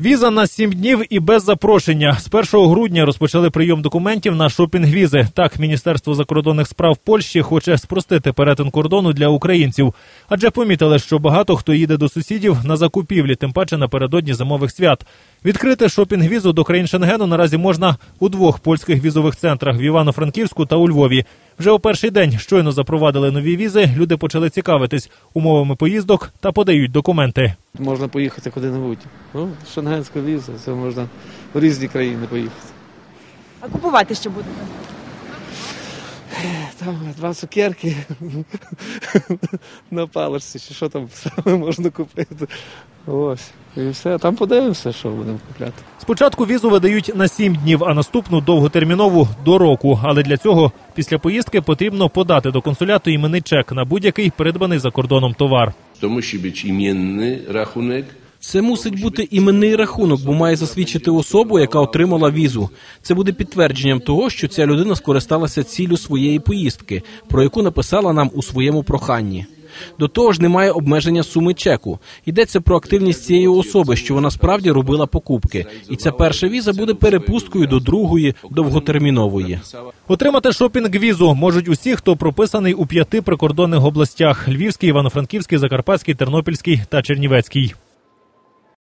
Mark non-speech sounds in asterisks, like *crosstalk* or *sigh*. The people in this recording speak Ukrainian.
Віза на сім днів і без запрошення. З 1 грудня розпочали прийом документів на шопінг-візи. Так, Міністерство закордонних справ Польщі хоче спростити перетин кордону для українців, адже помітили, що багато хто їде до сусідів на закупівлі, тим паче напередодні зимових свят. Відкрити шопінг-візу до країн Шенгену наразі можна у двох польських візових центрах в Івано-Франківську та у Львові. Вже у перший день щойно запровадили нові візи. Люди почали цікавитись умовами поїздок та подають документи. Можна поїхати куди-небудь. Ну, шенгенська віза, це можна в різні країни поїхати. А купувати що будете? Там два цукерки *laughs* на паличці, чи що там саме можна купити. Ось. І все. Там подивимося, що будемо купляти. Спочатку візу видають на сім днів, а наступну довготермінову до року. Але для цього після поїздки потрібно подати до консуляту іменний чек на будь-який придбаний за кордоном товар. To musi być imienny rachunek. Це мусить бути іменний рахунок, бо має засвідчити особу, яка отримала візу. Це буде підтвердженням того, що ця людина скористалася ціллю своєї поїздки, про яку написала нам у своєму проханні. До того ж, немає обмеження суми чеку. Йдеться про активність цієї особи, що вона справді робила покупки. І ця перша віза буде перепусткою до другої довготермінової. Отримати шопінг-візу можуть усі, хто прописаний у п'яти прикордонних областях: Львівський, Івано-Франківський, Закарпатський, Тернопільський та Чернівецький.